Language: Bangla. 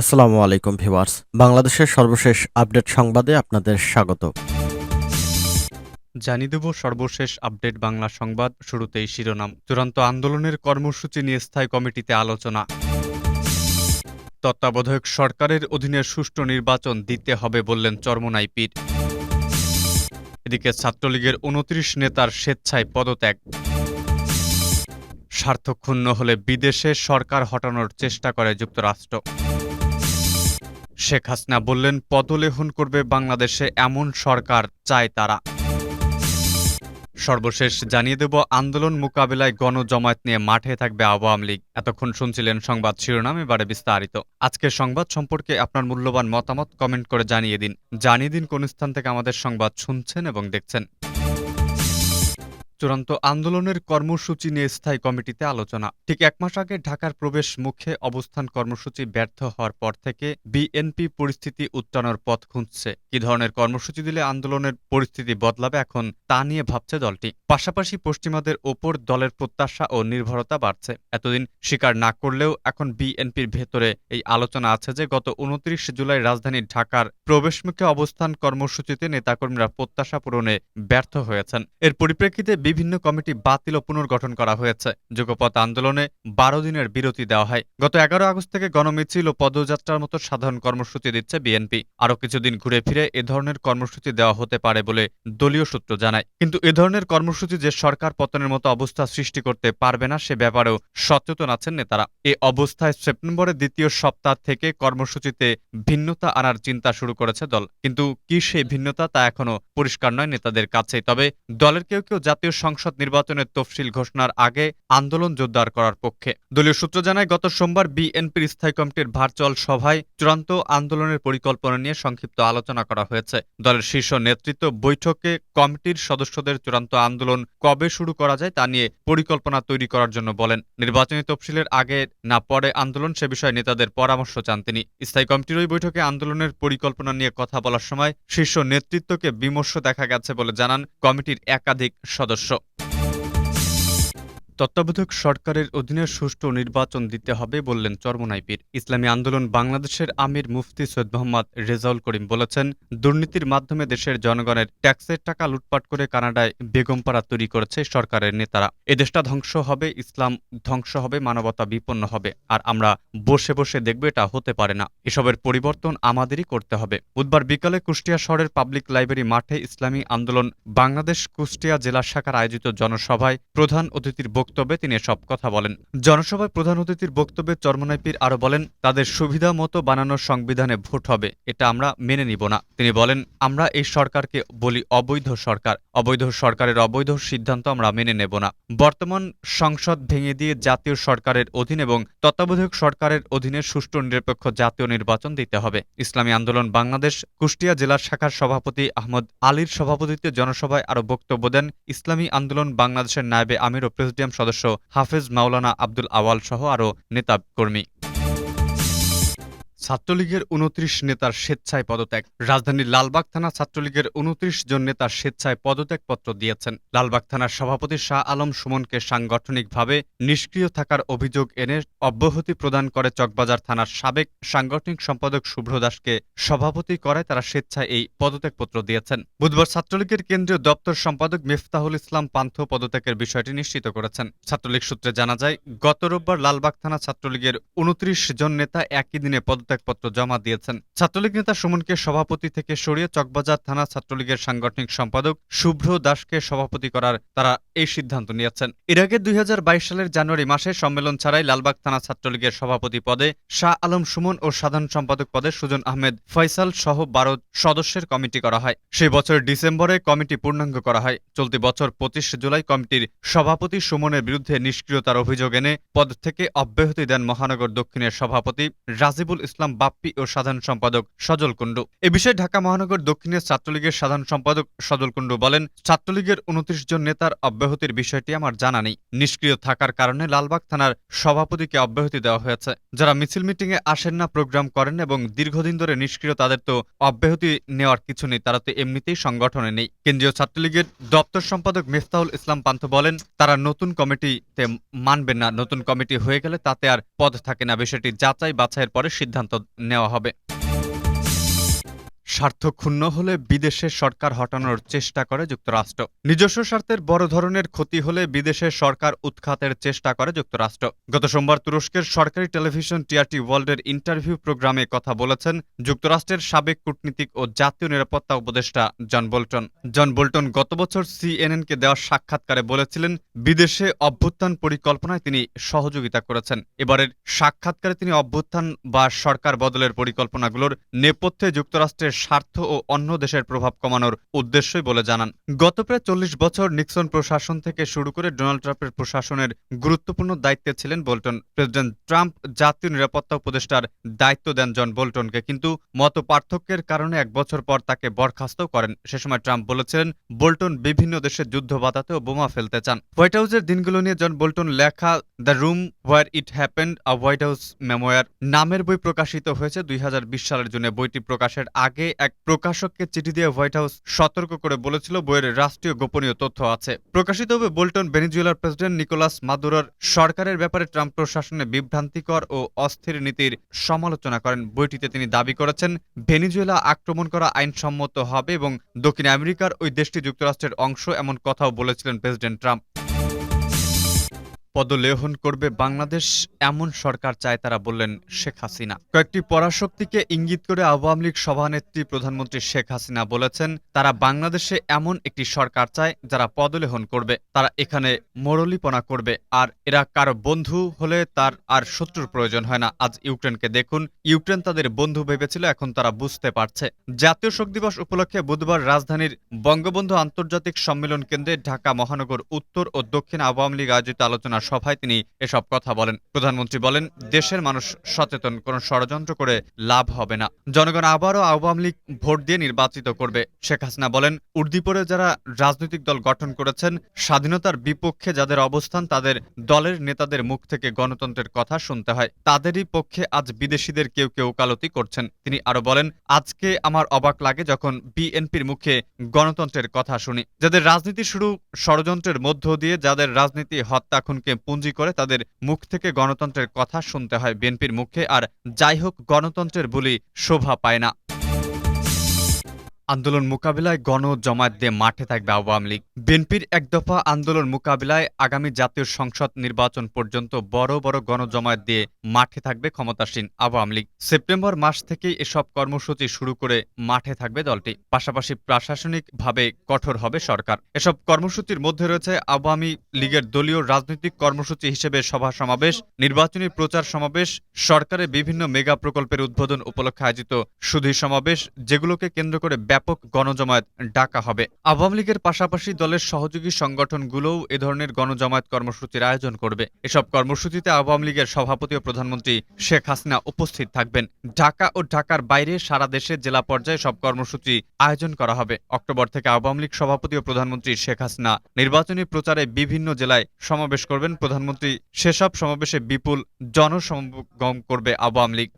আসসালামু আলাইকুম ভিউয়ার্স। বাংলাদেশের সর্বশেষ আপডেট সংবাদে আপনাদের স্বাগত। জানিয়ে দেব সর্বশেষ আপডেট বাংলা সংবাদ, শুরুতেই শিরোনাম। চূড়ান্ত আন্দোলনের কর্মসূচি নিয়ে স্থায়ী কমিটিতে আলোচনা। তত্ত্বাবধায়ক সরকারের অধীনে সুষ্ঠু নির্বাচন দিতে হবে বললেন চরমনাই পীর। এদিকে ছাত্রলীগের উনত্রিশ নেতার স্বেচ্ছায় পদত্যাগ। স্বার্থক্ষুণ্ণ হলে বিদেশে সরকার হটানোর চেষ্টা করে যুক্তরাষ্ট্র। শেখ হাসিনা বললেন, পদলেহন করবে বাংলাদেশে এমন সরকার চায় তারা। সর্বশেষ জানিয়ে দেব, আন্দোলন মোকাবেলায় গণজমায়েত নিয়ে মাঠে থাকবে আওয়ামী লীগ। এতক্ষণ শুনছিলেন সংবাদ শিরোনাম, এবারে বিস্তারিত। আজকের সংবাদ সম্পর্কে আপনার মূল্যবান মতামত কমেন্ট করে জানিয়ে দিন। জানিয়ে দিন কোন স্থান থেকে আমাদের সংবাদ শুনছেন এবং দেখছেন। চূড়ান্ত আন্দোলনের কর্মসূচি নিয়ে স্থায়ী কমিটিতে আলোচনা। ঠিক এক মাস আগে ঢাকার প্রবেশ মুখে অবস্থান কর্মসূচি ব্যর্থ হওয়ার পর থেকে বিএনপি পরিস্থিতি উত্তরানোর পথ খুঁজছে। কি ধরনের কর্মসূচি দিলে আন্দোলনের পরিস্থিতি বদলাবে এখন তা নিয়ে ভাবছে দলটি। পাশাপাশি পশ্চিমাদের ওপর দলের প্রত্যাশা ও নির্ভরতা বাড়ছে। এতদিন স্বীকার না করলেও এখন বিএনপির ভেতরে এই আলোচনা আছে যে গত উনত্রিশ জুলাই রাজধানী ঢাকার প্রবেশমুখে অবস্থান কর্মসূচিতে নেতাকর্মীরা প্রত্যাশা পূরণে ব্যর্থ হয়েছেন। এর পরিপ্রেক্ষিতে বিভিন্ন কমিটি বাতিল ও পুনর্গঠন করা হয়েছে। যুগপথ আন্দোলনে বারো দিনের বিরতি দেওয়া হয়। গত এগারো আগস্ট থেকে গণমিছিল ও পদযাত্রার মতো সাধারণ কর্মসূচি দিচ্ছে বিএনপি। আরও কিছুদিন ঘুরে ফিরে এ ধরনের কর্মসূচি দেওয়া হতে পারে বলে দলীয় সূত্র জানায়। কিন্তু এ ধরনের কর্মসূচি যে সরকার পতনের মতো অবস্থা সৃষ্টি করতে পারবে না, সে ব্যাপারেও সচেতন আছেন নেতারা। এ অবস্থায় সেপ্টেম্বরের দ্বিতীয় সপ্তাহ থেকে কর্মসূচিতে ভিন্নতা আনার চিন্তা শুরু করেছে দল। কিন্তু কি সেই ভিন্নতা তা এখনও পরিষ্কার নয় নেতাদের কাছে তবে দলের কেউ কেউ জাতীয় সংসদ নির্বাচনের তফসিল ঘোষণার আগে আন্দোলন জোরদার করার পক্ষে। দলীয় সূত্র জানায়, গত সোমবার বিএনপির স্থায়ী কমিটির ভার্চুয়াল সভায় চূড়ান্ত আন্দোলনের পরিকল্পনা নিয়ে সংক্ষিপ্ত আলোচনা করা হয়েছে। দলের শীর্ষ নেতৃত্ব বৈঠকে কমিটির সদস্যদের চূড়ান্ত আন্দোলন কবে শুরু করা যায় তা নিয়ে পরিকল্পনা তৈরি করার জন্য বলেন। নির্বাচনী তফসিলের আগে না পরে আন্দোলন সে বিষয়ে নেতাদের পরামর্শ চান তিনি। স্থায়ী কমিটির ওই বৈঠকে আন্দোলনের পরিকল্পনা নিয়ে কথা বলার সময় শীর্ষ নেতৃত্বকে বিমর্ষ দেখা গেছে বলে জানান কমিটির একাধিক সদস্য। まし。তত্ত্বাবধায়ক সরকারের অধীনে সুষ্ঠু নির্বাচন দিতে হবে বললেন চরমনাই পীর ইসলামী আন্দোলন বাংলাদেশের আমির মুফতি সৈয়দ মোহাম্মদ রেজাউল করিম বলেছেন, দুর্নীতির মাধ্যমে দেশের জনগণের ট্যাক্সের টাকা লুটপাট করে কানাডায় বেগমপাড়া তৈরি করেছে সরকারের নেতারা। এদেশটা ধ্বংস হবে, ইসলাম ধ্বংস হবে, মানবতা বিপন্ন হবে, আর আমরা বসে বসে দেখব এটা হতে পারে না। এসবের পরিবর্তন আমাদেরই করতে হবে। বুধবার বিকালে কুষ্টিয়া শহরের পাবলিক লাইব্রেরি মাঠে ইসলামী আন্দোলন বাংলাদেশ কুষ্টিয়া জেলা শাখার আয়োজিত জনসভায় প্রধান অতিথির বক্তব্যে তিনি সব কথা বলেন। জনসভায় প্রধান অতিথির বক্তব্যে চরমনাইপির আরও বলেন, তাদের সুবিধা মতো বানানো সংবিধানে ভোট হবে, এটা আমরা মেনে নিব না। তিনি বলেন, আমরা এই সরকারকে বলি অবৈধ সরকার। অবৈধ সরকারের অবৈধ সিদ্ধান্ত আমরা মেনে নেব না। বর্তমান সংসদ ভেঙে দিয়ে জাতীয় সরকারের অধীন এবং তত্ত্বাবধায়ক সরকারের অধীনে সুষ্ঠু নিরপেক্ষ জাতীয় নির্বাচন দিতে হবে। ইসলামী আন্দোলন বাংলাদেশ, কুষ্টিয়া জেলা শাখার সভাপতি আহমদ আলীর সভাপতিত্বে জনসভায় আরও বক্তব্য দেন ইসলামী আন্দোলন বাংলাদেশের নায়েবে আমির ও প্রেসিডিয়াম সদস্য হাফেজ মাওলানা আব্দুল আওয়াল সহ আরও নেতা কর্মী ছাত্রলীগের উনত্রিশ নেতার স্বেচ্ছায় পদত্যাগ। রাজধানীর লালবাগ থানা ছাত্রলীগের উনত্রিশ জন নেতার স্বেচ্ছায় পদত্যাগপত্র দিয়েছেন। লালবাগ থানার সভাপতি শাহ আলম সুমনকে সাংগঠনিকভাবে নিষ্ক্রিয় থাকার অভিযোগ এনে অব্যাহতি প্রদান করে চকবাজার থানার সাবেক সাংগঠনিক সম্পাদক শুভ্র দাসকে সভাপতি করায় তারা স্বেচ্ছায় এই পদত্যাগপত্র দিয়েছেন। বুধবার ছাত্রলীগের কেন্দ্রীয় দপ্তর সম্পাদক মিফতাহুল ইসলাম পান্থ পদত্যাগের বিষয়টি নিশ্চিত করেছেন। ছাত্রলীগ সূত্রে জানা যায়, গত রোববার লালবাগ থানা ছাত্রলীগের উনত্রিশ জন নেতা একই দিনে পদত্যাগ পদত্যাগপত্র জমা দিয়েছেন। ছাত্রলীগ নেতা সুমনকে সভাপতি থেকে সরিয়ে চকবাজার থানা ছাত্রলীগের সাংগঠনিক সম্পাদক শুভ্র দাসকে সভাপতি করার তারা এই সিদ্ধান্ত নিয়েছেন। এর আগে দুই সালের জানুয়ারি মাসে সম্মেলন ছাড়াই লালবাগ থানা ছাত্রলীগের সভাপতি পদে শাহ আলম সুমন ও সাধারণ সম্পাদক পদে সুজন আহমেদ, ফয়সাল সহ বারো সদস্যের কমিটি করা হয়। সেই বছরের ডিসেম্বরে কমিটি পূর্ণাঙ্গ করা হয়। চলতি বছর পঁচিশ জুলাই কমিটির সভাপতি সুমনের বিরুদ্ধে নিষ্ক্রিয়তার অভিযোগ এনে পদ থেকে অব্যাহতি দেন মহানগর দক্ষিণের সভাপতি রাজিবুল ইসলাম। ইসলাম বাপ্পি ও সাধারণ সম্পাদক সজল কুণ্ডু। এ বিষয়ে ঢাকা মহানগর দক্ষিণের ছাত্রলীগের সাধারণ সম্পাদক সজল কুণ্ডু বলেন, ছাত্রলীগের উনত্রিশ জন নেতার অব্যাহতির বিষয়টি আমার জানা নেই। নিষ্ক্রিয় থাকার কারণে লালবাগ থানার সভাপতিকে অব্যাহতি দেওয়া হয়েছে। যারা মিছিল মিটিংয়ে আসেন না, প্রোগ্রাম করেন এবং দীর্ঘদিন ধরে নিষ্ক্রিয়, তাদের তো অব্যাহতি নেওয়ার কিছু নেই, তারা তো এমনিতেই সংগঠনে নেই। কেন্দ্রীয় ছাত্রলীগের দপ্তর সম্পাদক মিফতাহুল ইসলাম পান্থ বলেন, তারা নতুন কমিটিতে মানবেন না। নতুন কমিটি হয়ে গেলে তাতে আর পদ থাকে না। বিষয়টি যাচাই বাছাইয়ের পরে সিদ্ধান্ত সিদ্ধান্ত নেওয়া হবে। স্বার্থ ক্ষুণ্ণ হলে বিদেশে সরকার হটানোর চেষ্টা করে যুক্তরাষ্ট্র। নিজস্ব স্বার্থের বড় ধরনের ক্ষতি হলে বিদেশে সরকার উৎখাতের চেষ্টা করে যুক্তরাষ্ট্র। গত সোমবার তুরস্কের সরকারি টেলিভিশন টিআরটি ওয়ার্ল্ডের ইন্টারভিউ প্রোগ্রামে কথা বলেছেন যুক্তরাষ্ট্রের সাবেক কূটনীতিক ও জাতীয় নিরাপত্তা উপদেষ্টা জন বোল্টন। জন বোল্টন গত বছর সিএনএনকে দেওয়া সাক্ষাৎকারে বলেছিলেন, বিদেশে অভ্যুত্থান পরিকল্পনায় তিনি সহযোগিতা করেছেন। এবারের সাক্ষাৎকারে তিনি অভ্যুত্থান বা সরকার বদলের পরিকল্পনাগুলোর নেপথ্যে যুক্তরাষ্ট্রের স্বার্থ ও অন্য দেশের প্রভাব কমানোর উদ্দেশ্যই বলে জানান। গত প্রায় চল্লিশ বছর নিক্সন প্রশাসন থেকে শুরু করে ডোনাল্ড ট্রাম্পের প্রশাসনের গুরুত্বপূর্ণ দায়িত্বে ছিলেন বোল্টন। প্রেসিডেন্ট ট্রাম্প জাতীয় নিরাপত্তা উপদেষ্টার দায়িত্ব দেন জন বোল্টনকে, কিন্তু মত পার্থক্যের কারণে এক বছর পর তাকে বরখাস্ত করেন। সে সময় ট্রাম্প বলেছিলেন, বোল্টন বিভিন্ন দেশে যুদ্ধ বাধাতে ও বোমা ফেলতে চান। হোয়াইট হাউসের দিনগুলো নিয়ে জন বোল্টন লেখা, the room where it happened, a White House memoir নামের বই প্রকাশিত হয়েছে দুই হাজার বিশ সালের জন্য বইটি প্রকাশের আগে এক প্রকাশককে চিঠি দিয়ে হোয়াইট হাউস সতর্ক করে বলেছিল বইয়ের রাষ্ট্রীয় গোপনীয় তথ্য আছে। প্রকাশিত হবে বোল্টন ভেনিজুয়েলার প্রেসিডেন্ট নিকোলাস মাদুরোর সরকারের ব্যাপারে ট্রাম্প প্রশাসনে বিভ্রান্তিকর ও অস্থির নীতির সমালোচনা করেন। বইটিতে তিনি দাবি করেছেন, ভেনিজুয়েলা আক্রমণ করা আইনসম্মত হবে এবং দক্ষিণ আমেরিকার ওই দেশটি যুক্তরাষ্ট্রের অংশ এমন কথাও বলেছিলেন প্রেসিডেন্ট ট্রাম্প। পদলেহন করবে বাংলাদেশ, এমন সরকার চায় তারা, বললেন শেখ হাসিনা। কয়েকটি পরাশক্তিকে ইঙ্গিত করে আওয়ামী লীগ সভানেত্রী প্রধানমন্ত্রী শেখ হাসিনা বলেছেন, তারা বাংলাদেশে এমন একটি সরকার চায় যারা পদলেহন করবে, তারা এখানে মরলিপনা করবে, আর এরা কারও বন্ধু হলে তার আর শত্রুর প্রয়োজন হয় না। আজ ইউক্রেনকে দেখুন, ইউক্রেন তাদের বন্ধু ভেবেছিল, এখন তারা বুঝতে পারছে। জাতীয় শোক দিবস উপলক্ষে বুধবার রাজধানীর বঙ্গবন্ধু আন্তর্জাতিক সম্মেলন কেন্দ্রে ঢাকা মহানগর উত্তর ও দক্ষিণ আওয়ামী লীগ আয়োজিত আলোচনা সভায় তিনি এসব কথা বলেন। প্রধানমন্ত্রী বলেন, দেশের মানুষ সচেতন, কোন ষড়যন্ত্র করে লাভ হবে না। জনগণ আবারও আওয়ামী লীগ ভোট দিয়ে নির্বাচিত করবে। শেখ হাসিনা বলেন, উর্দিপরে যারা রাজনৈতিক দল গঠন করেছেন, স্বাধীনতার বিপক্ষে যাদের অবস্থান, তাদের দলের নেতাদের মুখ থেকে গণতন্ত্রের কথা শুনতে হয়। তাদেরই পক্ষে আজ বিদেশিদের কেউ কেউ ওকালতি করছেন। তিনি আরও বলেন, আজকে আমার অবাক লাগে যখন বিএনপির মুখে গণতন্ত্রের কথা শুনি। যাদের রাজনীতি শুরু ষড়যন্ত্রের মধ্য দিয়ে, যাদের রাজনীতি হত্যা, খুনকে পুঁজি করে তাদের মুখ থেকে গণতন্ত্রের কথা শুনতে হয় বিএনপির মুখে, আর যাই হোক, গণতন্ত্রের বলি শোভা পায় না। আন্দোলন মোকাবিলায় গণ জমায়েত দিয়ে মাঠে থাকবে আওয়ামী লীগ। বিএনপির এক দফা আন্দোলন মোকাবিলায় আগামী জাতীয় সংসদ নির্বাচন পর্যন্ত বড় বড় গণজমায়েত দিয়ে মাঠে থাকবে ক্ষমতাসীন আওয়ামী লীগ। সেপ্টেম্বর মাস থেকেই এসব কর্মসূচি শুরু করে মাঠে থাকবে দলটি। পাশাপাশি প্রশাসনিকভাবে কঠোর হবে সরকার। এসব কর্মসূচির মধ্যে রয়েছে আওয়ামী লীগের দলীয় রাজনৈতিক কর্মসূচি হিসেবে সভা সমাবেশ, নির্বাচনী প্রচার সমাবেশ, সরকারের বিভিন্ন মেগা প্রকল্পের উদ্বোধন উপলক্ষে আয়োজিত সুধী সমাবেশ, যেগুলোকে কেন্দ্র করে ব্যাপক গণজমায়েত ডাকা হবে। আওয়ামী লীগের পাশাপাশি দলের সহযোগী সংগঠনগুলোও এ ধরনের গণজমায়েত কর্মসূচির আয়োজন করবে। এসব কর্মসূচিতে আওয়ামী লীগের সভাপতি ও প্রধানমন্ত্রী শেখ হাসিনা উপস্থিত থাকবেন। ঢাকা ও ঢাকার বাইরে সারা দেশে জেলা পর্যায়ে সব কর্মসূচি আয়োজন করা হবে। অক্টোবর থেকে আওয়ামী লীগ সভাপতি ও প্রধানমন্ত্রী শেখ হাসিনা নির্বাচনী প্রচারে বিভিন্ন জেলায় সমাবেশ করবেন। প্রধানমন্ত্রী সেসব সমাবেশে বিপুল জনসমাগম করবে আওয়ামী লীগ।